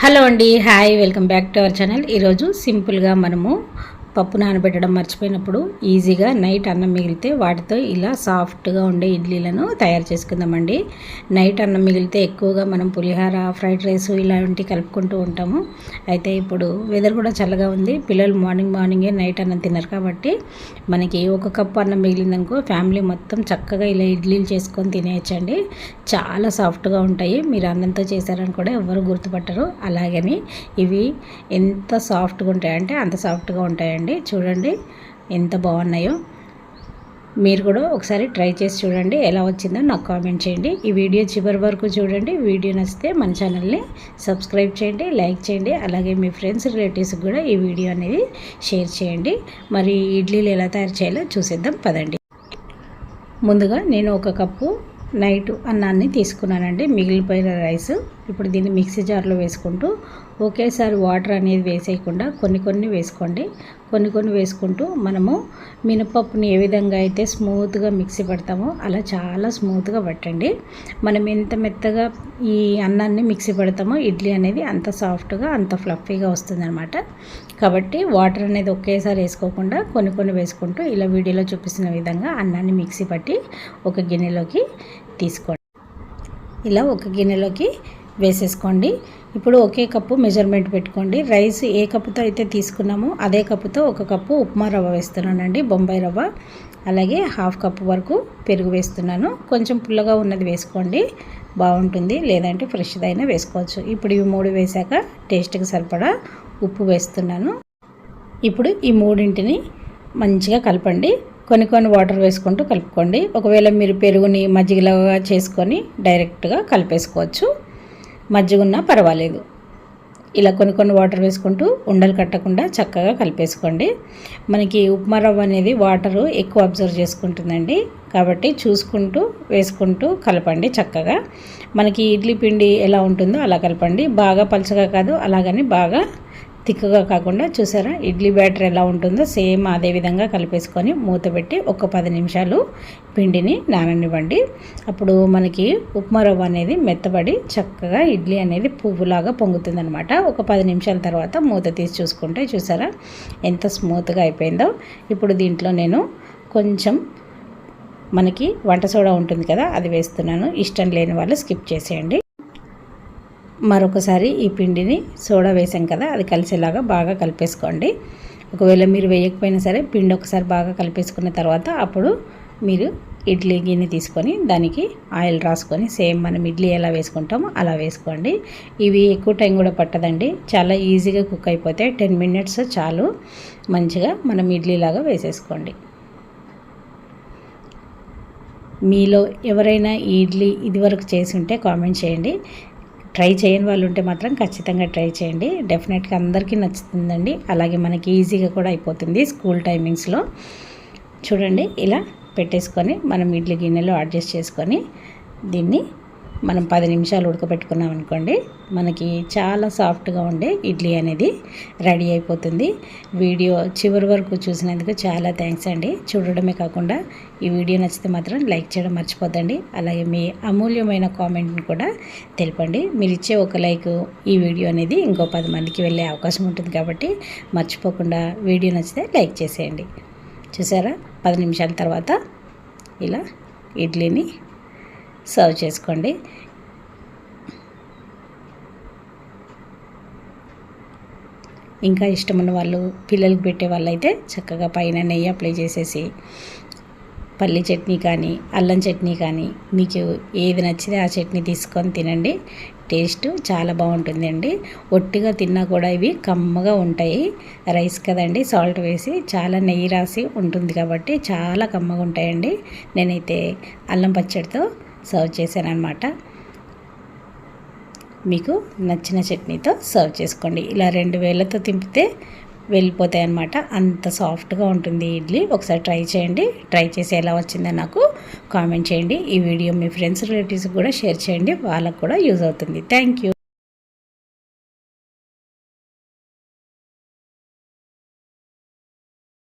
Hello అండి hi welcome back to our channel. ఈరోజు సింపుల్గా మనము పప్పు నానబెట్టడం మర్చిపోయినప్పుడు ఈజీగా నైట్ అన్నం మిగిలితే వాటితో ఇలా సాఫ్ట్గా ఉండే ఇడ్లీలను తయారు చేసుకుందామండి. నైట్ అన్నం మిగిలితే ఎక్కువగా మనం పులిహార ఫ్రైడ్ రైస్ ఇలాంటివి కలుపుకుంటూ ఉంటాము. అయితే ఇప్పుడు వెదర్ కూడా చల్లగా ఉంది. పిల్లలు మార్నింగ్ మార్నింగే నైట్ అన్నం తిన్నారు కాబట్టి మనకి ఒక కప్పు అన్నం మిగిలిందనుకో ఫ్యామిలీ మొత్తం చక్కగా ఇలా ఇడ్లీలు చేసుకొని తినేయచ్చండి. చాలా సాఫ్ట్గా ఉంటాయి. మీరు అన్నంతో చేశారని కూడా ఎవరు గుర్తుపట్టరు. అలాగని ఇవి ఎంత సాఫ్ట్గా ఉంటాయంటే అంత సాఫ్ట్గా ఉంటాయండి. చూడండి చూడండి ఎంత బాగున్నాయో. మీరు కూడా ఒకసారి ట్రై చేసి చూడండి ఎలా వచ్చిందో నాకు కామెంట్ చేయండి. ఈ వీడియో చివరి వరకు చూడండి. వీడియో నచ్చితే మన ఛానల్ని సబ్స్క్రైబ్ చేయండి లైక్ చేయండి అలాగే మీ ఫ్రెండ్స్ రిలేటివ్స్కి కూడా ఈ వీడియో అనేది షేర్ చేయండి. మరి ఇడ్లీలు ఎలా తయారు చేయాలో చూసేద్దాం పదండి. ముందుగా నేను ఒక కప్పు నైట్ అన్నాన్ని తీసుకున్నానండి. మిగిలిపోయిన రైస్ ఇప్పుడు దీన్ని మిక్సీ జార్లో వేసుకుంటూ ఒకేసారి వాటర్ అనేది వేసేయకుండా కొన్ని కొన్ని వేసుకోండి. కొన్ని కొన్ని వేసుకుంటూ మనము మినపప్పుని ఏ విధంగా అయితే స్మూత్గా మిక్సీ పడతామో అలా చాలా స్మూత్గా పట్టండి. మనం ఎంత మెత్తగా ఈ అన్నాన్ని మిక్సీ పెడతామో ఇడ్లీ అనేది అంత సాఫ్ట్గా అంత ఫ్లఫీగా వస్తుందన్నమాట. కాబట్టి వాటర్ అనేది ఒకేసారి వేసుకోకుండా కొన్ని కొన్ని వేసుకుంటూ ఇలా వీడియోలో చూపిస్తున్న విధంగా అన్నాన్ని మిక్సీ పట్టి ఒక గిన్నెలోకి తీసుకోండి. ఇలా ఒక గిన్నెలోకి వేసేసుకోండి. ఇప్పుడు ఒకే కప్పు మెజర్మెంట్ పెట్టుకోండి. రైస్ ఏ కప్పుతో అయితే తీసుకున్నామో అదే కప్పుతో ఒక కప్పు ఉప్మా రవ్వ వేస్తున్నానండి. బొంబాయి రవ్వ. అలాగే హాఫ్ కప్పు వరకు పెరుగు వేస్తున్నాను. కొంచెం పుల్లగా ఉన్నది వేసుకోండి. బాగుంటుంది. లేదంటే ఫ్రెష్దైనా వేసుకోవచ్చు. ఇప్పుడు ఇవి మూడు వేసాక టేస్ట్కి సరిపడా ఉప్పు వేస్తున్నాను. ఇప్పుడు ఈ మూడింటిని మంచిగా కలపండి. కొన్ని కొన్ని వాటర్ వేసుకుంటూ కలుపుకోండి. ఒకవేళ మీరు పెరుగుని మజ్జిగలాగా చేసుకొని డైరెక్ట్గా కలిపేసుకోవచ్చు. మజ్జిగ ఉన్నా పర్వాలేదు. ఇలా కొన్ని కొన్ని వాటర్ వేసుకుంటూ ఉండలు కట్టకుండా చక్కగా కలిపేసుకోండి. మనకి ఉప్మా రవ్వ అనేది వాటరు ఎక్కువ అబ్జర్వ్ చేసుకుంటుందండి. కాబట్టి చూసుకుంటూ వేసుకుంటూ కలపండి చక్కగా. మనకి ఇడ్లీ పిండి ఎలా ఉంటుందో అలా కలపండి. బాగా పలుచగా కాదు అలాగని బాగా తిక్కగా కాకుండా చూసారా? ఇడ్లీ బ్యాటర్ ఎలా ఉంటుందో సేమ్ అదే విధంగా కలిపేసుకొని మూత పెట్టి ఒక పది నిమిషాలు పిండిని నాననివ్వండి. అప్పుడు మనకి ఉప్మా రవ్వ అనేది మెత్తబడి చక్కగా ఇడ్లీ అనేది పువ్వులాగా పొంగుతుందనమాట ఒక పది నిమిషాల తర్వాత మూత తీసి చూసుకుంటే చూసారా? ఎంత స్మూత్గా అయిపోయిందో. ఇప్పుడు దీంట్లో నేను కొంచెం మనకి వంట సోడా ఉంటుంది కదా అది వేస్తున్నాను. ఇష్టం లేని వాళ్ళు స్కిప్ చేసేయండి. మరొకసారి ఈ పిండిని సోడా వేసాం కదా అది కలిసేలాగా బాగా కలిపేసుకోండి. ఒకవేళ మీరు వేయకపోయినా సరే పిండి ఒకసారి బాగా కలిపేసుకున్న తర్వాత అప్పుడు మీరు ఇడ్లీ గిన్నె తీసుకొని దానికి ఆయిల్ రాసుకొని సేమ్ మనం ఇడ్లీ ఎలా వేసుకుంటామో అలా వేసుకోండి. ఇవి ఎక్కువ టైం కూడా పట్టదండి. చాలా ఈజీగా కుక్ అయిపోతాయి టెన్ మినిట్స్ చాలు. మంచిగా మనం ఇడ్లీలాగా వేసేసుకోండి. మీలో ఎవరైనా ఈ ఇడ్లీ ఇదివరకు చేసి ఉంటే కామెంట్ చేయండి. ట్రై చేయని వాళ్ళు ఉంటే మాత్రం ఖచ్చితంగా ట్రై చేయండి. డెఫినెట్గా అందరికీ నచ్చుతుందండి. అలాగే మనకి ఈజీగా కూడా అయిపోతుంది స్కూల్ టైమింగ్స్లో. చూడండి ఇలా పెట్టేసుకొని మనం ఇడ్లీ గిన్నెలో అడ్జస్ట్ చేసుకొని దీన్ని మనం పది నిమిషాలు ఉడకబెట్టుకున్నాం అనుకోండి మనకి చాలా సాఫ్ట్గా ఉండే ఇడ్లీ అనేది రెడీ అయిపోతుంది. వీడియో చివరి వరకు చూసినందుకు చాలా థ్యాంక్స్ అండి. చూడడమే కాకుండా ఈ వీడియో నచ్చితే మాత్రం లైక్ చేయడం మర్చిపోద్దండి. అలాగే మీ అమూల్యమైన కామెంట్ని కూడా తెలపండి. మీరు ఇచ్చే ఒక లైక్ ఈ వీడియో అనేది ఇంకో పది మందికి వెళ్ళే అవకాశం ఉంటుంది కాబట్టి మర్చిపోకుండా వీడియో నచ్చితే లైక్ చేసేయండి. చూసారా? పది నిమిషాల తర్వాత ఇలా ఇడ్లీని సర్వ్ చేసుకోండి. ఇంకా ఇష్టమున్న వాళ్ళు పిల్లలకి పెట్టే వాళ్ళైతే చక్కగా పైన నెయ్యి అప్లై చేసేసి పల్లి చట్నీ కానీ అల్లం చట్నీ కానీ మీకు ఏది నచ్చితే ఆ చట్నీ తీసుకొని తినండి. టేస్ట్ చాలా బాగుంటుందండి. ఒట్టిగా తిన్నా కూడా ఇవి కమ్మగా ఉంటాయి. రైస్ కదండి సాల్ట్ వేసి చాలా నెయ్యి రాసి ఉంటుంది కాబట్టి చాలా కమ్మగా ఉంటాయండి. నేనైతే అల్లం పచ్చడితో సర్వ్ చేశాను అనమాట మీకు నచ్చిన చట్నీతో సర్వ్ చేసుకోండి. ఇలా రెండు వేలతో తింపితే వెళ్ళిపోతాయి అనమాట అంత సాఫ్ట్గా ఉంటుంది ఇడ్లీ. ఒకసారి ట్రై చేయండి. ట్రై చేసి ఎలా వచ్చిందో నాకు కామెంట్ చేయండి. ఈ వీడియో మీ ఫ్రెండ్స్ రిలేటివ్స్కి కూడా షేర్ చేయండి. వాళ్ళకు కూడా యూజ్ అవుతుంది. Thank you.